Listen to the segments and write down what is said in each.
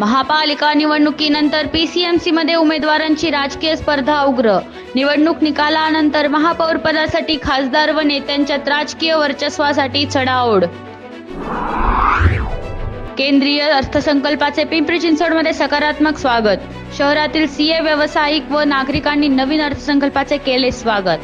महापालिका निवडणुकीनंतर पीसीएमसीमध्ये उमेदवारांची राजकीय स्पर्धा उग्र. निवडणूक निकालानंतर महापौरपदासाठी खासदार व नेत्यांच्यात राजकीय वर्चस्वासाठी चढाओढ. केंद्रीय अर्थसंकल्पाचे पिंपरी चिंचवडमध्ये सकारात्मक स्वागत. शहरातील सीए व्यावसायिक व नागरिकांनी नवीन अर्थसंकल्पाचे केले स्वागत.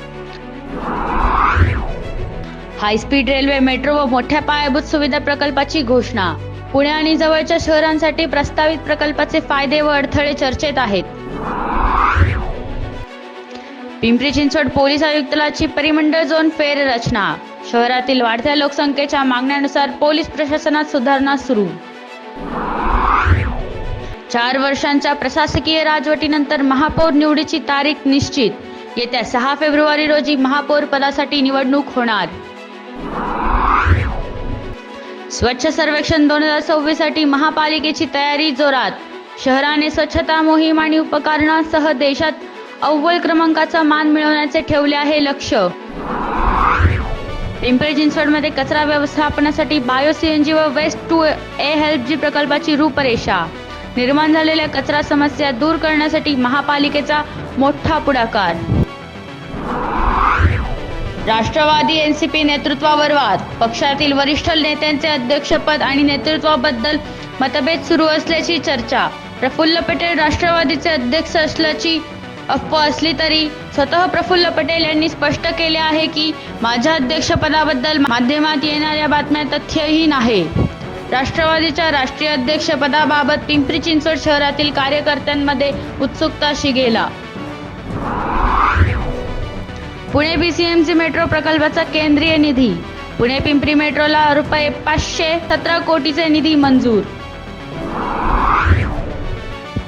हायस्पीड रेल्वे मेट्रो व मोठ्या पायाभूत सुविधा प्रकल्पाची घोषणा. पुणे आणि जवळच्या शहरांसाठी प्रस्तावित प्रकल्पाचे फायदे व अडथळे चर्चेत आहेत. पिंपरी चिंचवड पोलीस आयुक्तालयाची परिमंडळ झोन फेर रचना शहरातील वाढत्या लोकसंख्येच्या मागण्यानुसार पोलीस प्रशासनात सुधारणा सुरू. चार वर्षांच्या प्रशासकीय राजवटीनंतर महापौर निवडीची तारीख निश्चित. येत्या सहा फेब्रुवारी रोजी महापौर पदासाठी निवडणूक होणार. स्वच्छ सर्वेक्षण दोन हजार सव्वीससाठी महापालिकेची तयारी जोरात. शहराने स्वच्छता मोहीम आणि उपकरणासह देशात अव्वल क्रमांकाचा मान मिळवण्याचे ठेवले आहे लक्ष. पिंपरी चिंचवडमध्ये कचरा व्यवस्थापनासाठी बायो सीएनजी व वेस्ट टू ए हेल्प जी प्रकल्पाची रूपरेषा. निर्माण झालेल्या कचरा समस्या दूर करण्यासाठी महापालिकेचा मोठा पुढाकार. राष्ट्रवादी एनसीपी नेतृत्वावर वाद. पक्षातील वरिष्ठ नेत्यांचे अध्यक्षपद आणि नेतृत्वाबद्दल मतभेद सुरू असल्याची चर्चा. प्रफुल्ल पटेल राष्ट्रवादीचे अध्यक्ष असल्याची अफवा असली तरी स्वतः प्रफुल्ल पटेल यांनी स्पष्ट केले आहे की माझ्या अध्यक्षपदाबद्दल माध्यमात येणाऱ्या बातम्या तथ्यहीन आहे. राष्ट्रवादीच्या राष्ट्रीय अध्यक्षपदाबाबत पिंपरी चिंचवड शहरातील कार्यकर्त्यांमध्ये उत्सुकता शिगेला. पुणे बीसीएमसी मेट्रो प्रकल्पाचा केंद्रीय निधी. पुणे पिंपरी मेट्रोला रुपये पाचशे सतरा कोटीचे निधी मंजूर.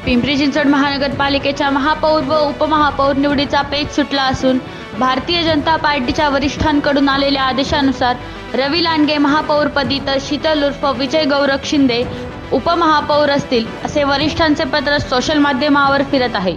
पिंपरी चिंचवड महानगरपालिकेच्या महापौर व उपमहापौर निवडीचा पेच सुटला असून भारतीय जनता पार्टीच्या वरिष्ठांकडून आलेल्या आदेशानुसार रवी लांडगे महापौरपदी तर शीतल उर्फ विजय गौरव शिंदे उपमहापौर असतील असे वरिष्ठांचे पत्र सोशल माध्यमावर फिरत आहे.